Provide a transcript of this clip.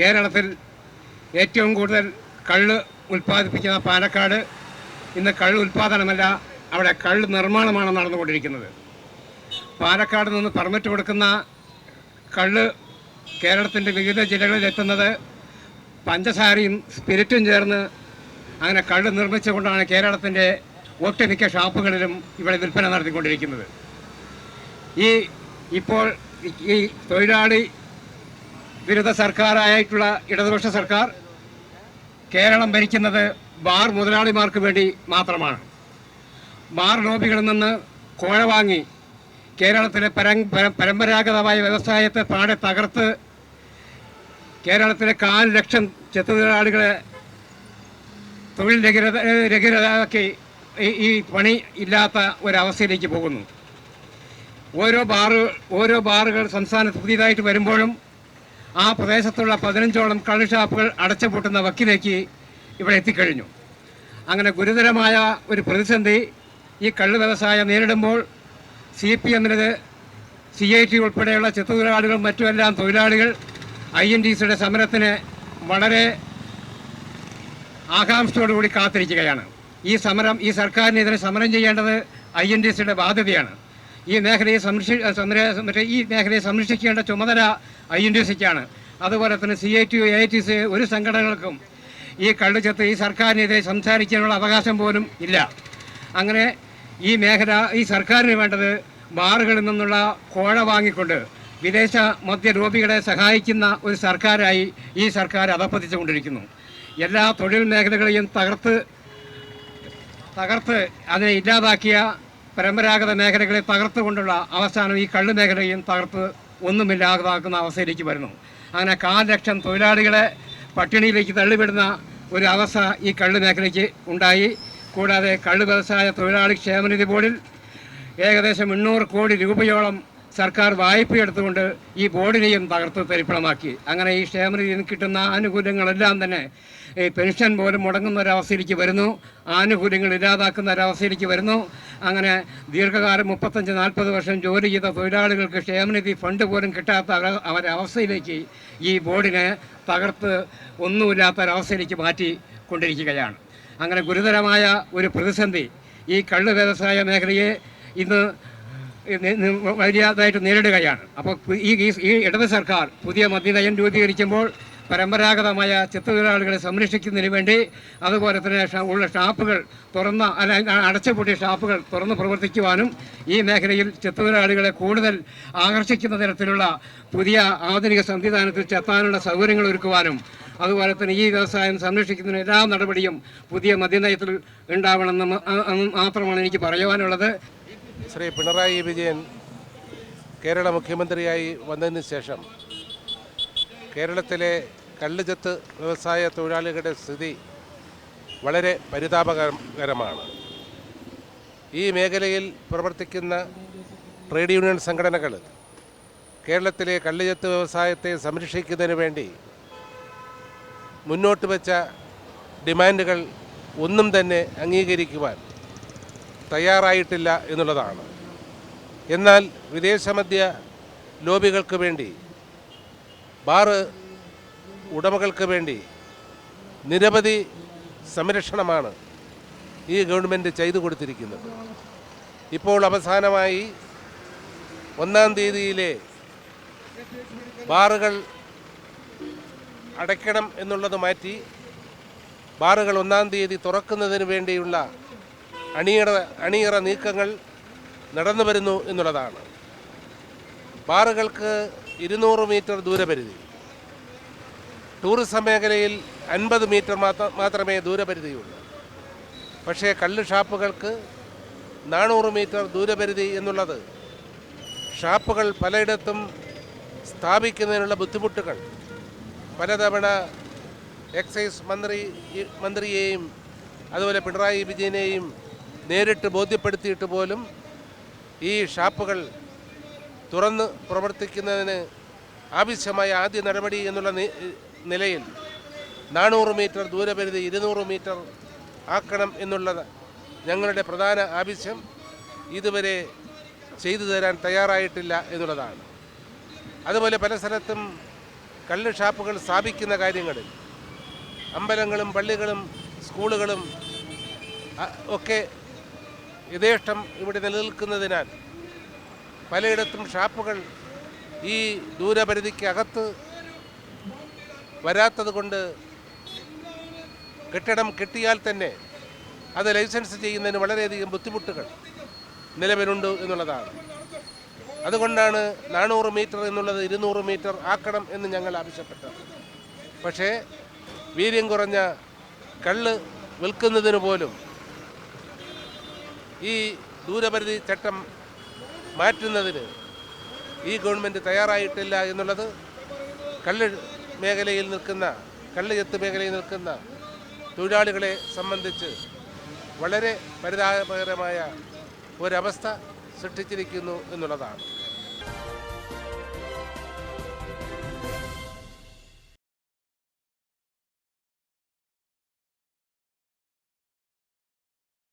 കേരളത്തിൽ ഏറ്റവും കൂടുതൽ കള്ള് ഉൽപ്പാദിപ്പിക്കുന്ന പാലക്കാട് ഇന്ന് കള്ള് ഉൽപ്പാദനമല്ല അവിടെ കള്ള് നിർമ്മാണമാണ് നടന്നുകൊണ്ടിരിക്കുന്നത്. പാലക്കാട് നിന്ന് പെർമിറ്റ് കൊടുക്കുന്ന കള്ള് കേരളത്തിന്റെ വിവിധ ജില്ലകളിൽ എത്തുന്നത് പഞ്ചസാരയും സ്പിരിറ്റും ചേർന്ന് അങ്ങനെ കള്ള് നിർമ്മിച്ചുകൊണ്ടാണ് കേരളത്തിന്റെ ഒട്ടുമിക്ക ഷാപ്പുകളിലും ഇവിടെ വിൽപ്പന നടത്തിക്കൊണ്ടിരിക്കുന്നത്. ഈ ഇപ്പോൾ ഈ- തൊഴിലാളി വിരുദ്ധ സർക്കാരായിട്ടുള്ള ഇടതുപക്ഷ സർക്കാർ കേരളം ഭരിക്കുന്നത് ബാർ മുതലാളിമാർക്ക് വേണ്ടി മാത്രമാണ്. ബാർ ലോബികളിൽ നിന്ന് കോഴ വാങ്ങി കേരളത്തിലെ പരം പരം- പരമ്പരാഗതമായ വ്യവസായത്തെ പാടെ തകർത്ത് കേരളത്തിലെ കാൽ ലക്ഷം ചെത്തുതൊഴിലാളികളെ തൊഴിൽ രഹിത രഹിതരാക്കി ഈ- പണി ഇല്ലാത്ത ഒരവസ്ഥയിലേക്ക് പോകുന്നു. ഓരോ ബാറ് ഓരോ ബാറുകൾ സംസ്ഥാനത്ത് പുതിയതായിട്ട് വരുമ്പോഴും ആ പ്രദേശത്തുള്ള പതിനഞ്ചോളം കള്ള് ഷാപ്പുകൾ അടച്ചുപൂട്ടുന്ന വക്കിലേക്ക് ഇവിടെ എത്തിക്കഴിഞ്ഞു. അങ്ങനെ ഗുരുതരമായ ഒരു പ്രതിസന്ധി ഈ കള്ള് വ്യവസായം നേരിടുമ്പോൾ സി പി എമ്മിനത് സി ഐ ടി ഉൾപ്പെടെയുള്ള ചെത്തുതൊഴിലാളികളും മറ്റുമെല്ലാം തൊഴിലാളികൾ ഐ എൻ ടി സിയുടെ സമരത്തിന് വളരെ ആകാംക്ഷയോടുകൂടി കാത്തിരിക്കുകയാണ്. ഈ സമരം ഈ സർക്കാരിനെതിരെ സമരം ചെയ്യേണ്ടത് ഐ എൻ ഡി സിയുടെ ബാധ്യതയാണ്. ഈ മേഖലയെ സംരക്ഷി ഈ മേഖലയെ സംരക്ഷിക്കേണ്ട ചുമതല ഐ എൻ ഡി സിക്കാണ്. അതുപോലെ തന്നെ C I T A I T C ഒരു സംഘടനകൾക്കും ഈ കള്ളുചത്ത് ഈ സർക്കാരിനെതിരെ സംസാരിക്കാനുള്ള അവകാശം പോലും ഇല്ല. അങ്ങനെ ഈ മേഖല ഈ സർക്കാരിന് വേണ്ടത് ബാറുകളിൽ നിന്നുള്ള കോഴ വാങ്ങിക്കൊണ്ട് വിദേശ മദ്യരോപികളെ സഹായിക്കുന്ന ഒരു സർക്കാരായി ഈ സർക്കാർ അധപ്പതിച്ചുകൊണ്ടിരിക്കുന്നു എല്ലാ തൊഴിൽ മേഖലകളെയും തകർത്ത് തകർത്ത് അതിനെ ഇല്ലാതാക്കിയ പരമ്പരാഗത മേഖലകളെ തകർത്തുകൊണ്ടുള്ള അവസാനം ഈ കള്ളു മേഖലയും തകർത്ത് ഒന്നുമില്ലാതാക്കുന്ന അവസ്ഥയിലേക്ക് വരുന്നു. അങ്ങനെ കാൽ ലക്ഷം തൊഴിലാളികളെ പട്ടിണിയിലേക്ക് തള്ളിവിടുന്ന ഒരു അവസ്ഥ ഈ കള്ളു മേഖലയ്ക്ക് ഉണ്ടായി. കൂടാതെ കള്ളു വ്യവസായ തൊഴിലാളി ക്ഷേമനിധി ബോർഡിൽ ഏകദേശം എണ്ണൂറ് കോടി രൂപയോളം സർക്കാർ വായ്പയെടുത്തുകൊണ്ട് ഈ ബോർഡിനെയും തകർത്ത് തരിപ്പണമാക്കി. അങ്ങനെ ഈ ക്ഷേമനിധിയിൽ നിന്ന് കിട്ടുന്ന ആനുകൂല്യങ്ങളെല്ലാം തന്നെ ഈ പെൻഷൻ പോലും മുടങ്ങുന്ന ഒരവസ്ഥയിലേക്ക് വരുന്നു. ആനുകൂല്യങ്ങൾ ഇല്ലാതാക്കുന്ന ഒരവസ്ഥയിലേക്ക് വരുന്നു. അങ്ങനെ ദീർഘകാലം മുപ്പത്തഞ്ച് നാൽപ്പത് വർഷം ജോലി ചെയ്ത തൊഴിലാളികൾക്ക് ക്ഷേമനിധി ഫണ്ട് പോലും കിട്ടാത്ത ഒരവസ്ഥയിലേക്ക് ഈ ബോർഡിനെ തകർത്ത് ഒന്നുമില്ലാത്ത ഒരവസ്ഥയിലേക്ക് മാറ്റി കൊണ്ടിരിക്കുകയാണ്. അങ്ങനെ ഗുരുതരമായ ഒരു പ്രതിസന്ധി ഈ കള്ള് വ്യവസായ മേഖലയെ ഇന്ന് വലിയതായിട്ട് നേരിടുകയാണ്. അപ്പോൾ ഈ ഈ- ഇടത് സർക്കാർ പുതിയ മദ്യനയം രൂപീകരിക്കുമ്പോൾ പരമ്പരാഗതമായ ചെത്തുതൊഴിലാളികളെ സംരക്ഷിക്കുന്നതിന് വേണ്ടി അതുപോലെ തന്നെ ഉള്ള ഷാപ്പുകൾ തുറന്ന അടച്ചുപൂട്ടിയ ഷാപ്പുകൾ തുറന്ന് പ്രവർത്തിക്കുവാനും ഈ മേഖലയിൽ ചെത്തുതൊഴിലാളികളെ കൂടുതൽ ആകർഷിക്കുന്ന തരത്തിലുള്ള പുതിയ ആധുനിക സംവിധാനത്തിൽ ചെത്താനുള്ള സൗകര്യങ്ങൾ ഒരുക്കുവാനും അതുപോലെ തന്നെ ഈ വ്യവസായം സംരക്ഷിക്കുന്നതിന് എല്ലാ നടപടിയും പുതിയ മദ്യനയത്തിൽ ഉണ്ടാവണമെന്ന് മാത്രമാണ് എനിക്ക് പറയുവാനുള്ളത്. ശ്രീ പിണറായി വിജയൻ കേരള മുഖ്യമന്ത്രിയായി വന്നതിന് ശേഷം കേരളത്തിലെ കള്ളുചെത്ത് വ്യവസായ തൊഴിലാളികളുടെ സ്ഥിതി വളരെ പരിതാപകരമാണ്. ഈ മേഖലയിൽ പ്രവർത്തിക്കുന്ന ട്രേഡ് യൂണിയൻ സംഘടനകൾ കേരളത്തിലെ കള്ളുചെത്ത് വ്യവസായത്തെ സംരക്ഷിക്കുന്നതിന് വേണ്ടി മുന്നോട്ട് വെച്ച ഡിമാൻഡുകൾ ഒന്നും തന്നെ അംഗീകരിക്കുവാൻ തയ്യാറായിട്ടില്ല എന്നുള്ളതാണ്. എന്നാൽ വിദേശമദ്യ ലോബികൾക്ക് വേണ്ടി ബാറ് ഉടമകൾക്ക് വേണ്ടി നിരവധി സംരക്ഷണമാണ് ഈ ഗവൺമെന്റ് ചെയ്തു കൊടുത്തിരിക്കുന്നത്. ഇപ്പോൾ അവസാനമായി ഒന്നാം തീയതിയിലെ ബാറുകൾ അടയ്ക്കണം എന്നുള്ളത് മാറ്റി ബാറുകൾ ഒന്നാം തീയതി തുറക്കുന്നതിന് വേണ്ടിയുള്ള അണിയറ അണിയറ നീക്കങ്ങൾ നടന്നു വരുന്നു എന്നുള്ളതാണ്. ബാറുകൾക്ക് ഇരുന്നൂറ് മീറ്റർ ദൂരപരിധി. ടൂറിസം മേഖലയിൽ അൻപത് മീറ്റർ മാത്ര- മാത്രമേ ദൂരപരിധിയുള്ളൂ. പക്ഷേ കള്ള് ഷാപ്പുകൾക്ക് നാനൂറ് മീറ്റർ ദൂരപരിധി എന്നുള്ളത് ഷാപ്പുകൾ പലയിടത്തും സ്ഥാപിക്കുന്നതിനുള്ള ബുദ്ധിമുട്ടുകൾ. പലതവണ എക്സൈസ് മന്ത്രി മന്ത്രിയെയും അതുപോലെ പിണറായി വിജയനെയും നേരിട്ട് ബോധ്യപ്പെടുത്തിയിട്ട് പോലും ഈ ഷാപ്പുകൾ തുറന്ന് പ്രവർത്തിക്കുന്നതിന് ആവശ്യമായ ആദ്യ നടപടി എന്നുള്ള നിലയിൽ നാനൂറ് മീറ്റർ ദൂരപരിധി ഇരുന്നൂറ് മീറ്റർ ആക്കണം എന്നുള്ളത് ഞങ്ങളുടെ പ്രധാന ആവശ്യം. ഇതുവരെ ചെയ്തു തരാൻ തയ്യാറായിട്ടില്ല എന്നുള്ളതാണ്. അതുപോലെ പല സ്ഥലത്തും കള്ള് ഷാപ്പുകൾ സ്ഥാപിക്കുന്ന കാര്യങ്ങളിൽ അമ്പലങ്ങളും പള്ളികളും സ്കൂളുകളും ഒക്കെ യഥേഷ്ടം ഇവിടെ നിലനിൽക്കുന്നതിനാൽ പലയിടത്തും ഷാപ്പുകൾ ഈ ദൂരപരിധിക്ക് അകത്ത് വരാത്തത് കൊണ്ട് കെട്ടിടം കെട്ടിയാൽ തന്നെ അത് ലൈസൻസ് ചെയ്യുന്നതിന് വളരെയധികം ബുദ്ധിമുട്ടുകൾ നിലവിലുണ്ട് എന്നുള്ളതാണ്. അതുകൊണ്ടാണ് നാനൂറ് മീറ്റർ എന്നുള്ളത് ഇരുന്നൂറ് മീറ്റർ ആക്കണം എന്ന് ഞങ്ങൾ ആവശ്യപ്പെട്ടത്. പക്ഷേ വീര്യം കുറഞ്ഞ കള്ള് വിൽക്കുന്നതിന് പോലും ഈ ദൂരപരിധി ചട്ടം മാറ്റുന്നതിന് ഈ ഗവൺമെന്റ് തയ്യാറായിട്ടില്ല എന്നുള്ളത് കള്ള് മേഖലയിൽ നിൽക്കുന്ന കള്ള് ചെത്ത് മേഖലയിൽ നിൽക്കുന്ന തൊഴിലാളികളെ സംബന്ധിച്ച് വളരെ പരിതാപകരമായ ഒരവസ്ഥ സൃഷ്ടിച്ചിരിക്കുന്നു എന്നുള്ളതാണ്.